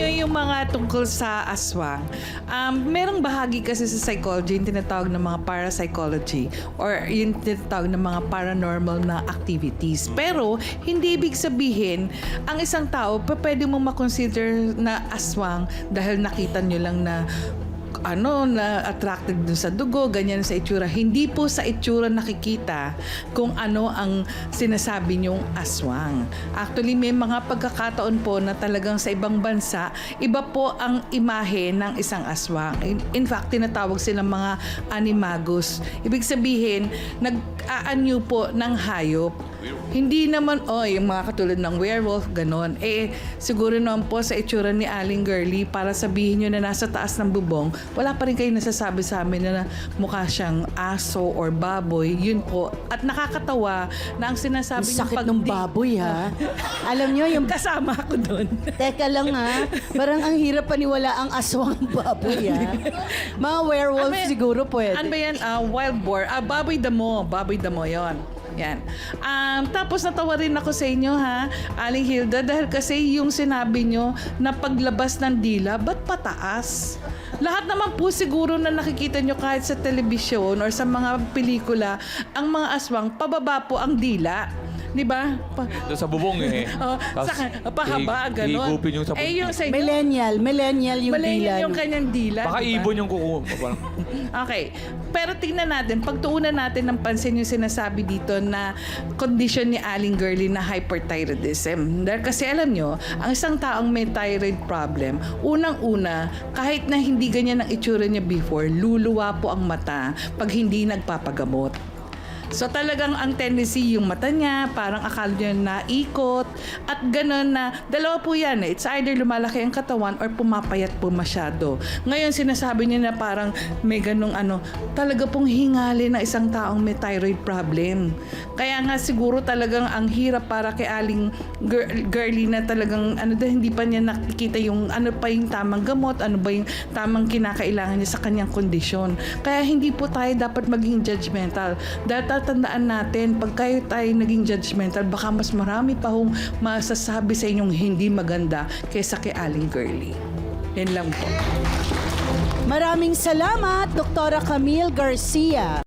nyo yung mga tungkol sa aswang, um, merong bahagi kasi sa psychology yung tinatawag ng mga parapsychology or yung tinatawag ng mga paranormal na activities. Pero, hindi ibig sabihin, ang isang tao, pwede mo makonsider na aswang dahil nakita nyo lang na ano na attracted dun sa dugo, ganyan sa itsura. Hindi po sa itsura nakikita kung ano ang sinasabi niyong aswang. Actually, may mga pagkakataon po na talagang sa ibang bansa, iba po ang imahe ng isang aswang. In, in fact, tinatawag silang mga animagus. Ibig sabihin, nag-aanyo po ng hayop. Hindi naman, oh, yung mga katulad ng werewolf, ganon. Eh, siguro naman po sa itsura ni Aling Girly, para sabihin nyo na nasa taas ng bubong, wala pa rin kayo nasasabi sa amin na mukha siyang aso or baboy. Yun po. At nakakatawa na ang sinasabi niyong sakit ng pagdi- baboy ha. Alam nyo, yung Kasama ako doon. Teka lang ha. Parang ang hirap paniwala ang aswang baboy ha. Mga werewolf Ano siguro pwede. Ano ba yan? Ah, wild boar. Ah, baboy damo. Baboy damo yon. Yan. Um, tapos natawa rin ako sa inyo ha, Aling Hilda, dahil kasi yung sinabi nyo na paglabas ng dila, ba't pataas? Lahat naman po siguro na nakikita nyo kahit sa telebisyon or sa mga pelikula, ang mga aswang, pababa po ang dila. Di ba? Pa- Doon sa bubong eh. oh, Tapos, sa, pahaba, gano'n. higupin yung sa Eh, yung sa inyo, Millennial, millennial yung Millennial dila. yung no? kanyang dila. Baka di ba? ibon yung kuko. Parang, Okay. Pero tingnan natin, pagtuunan natin ng pansin yung sinasabi dito na condition ni Aling Girly na hyperthyroidism. Dahil kasi alam nyo, ang isang taong may thyroid problem, unang-una, kahit na hindi ganyan ang itsura niya before, luluwa po ang mata pag hindi nagpapagamot. So talagang ang tendency yung mata niya, parang akala niya naikot at ganun na dalawa po yan eh. It's either lumalaki ang katawan or pumapayat po masyado. Ngayon sinasabi niya na parang may ganung ano, talaga pong hingali na isang taong may thyroid problem. Kaya nga siguro talagang ang hirap para kay Aling gir- girly na talagang ano dahil hindi pa niya nakikita yung ano pa yung tamang gamot, ano ba yung tamang kinakailangan niya sa kanyang kondisyon. Kaya hindi po tayo dapat maging judgmental. Dahil tatandaan natin, pag kayo tayo naging judgmental, baka mas marami pa hong masasabi sa inyong hindi maganda kaysa kay Aling Girly. Yan lang po. Maraming salamat, Doktora Camille Garcia.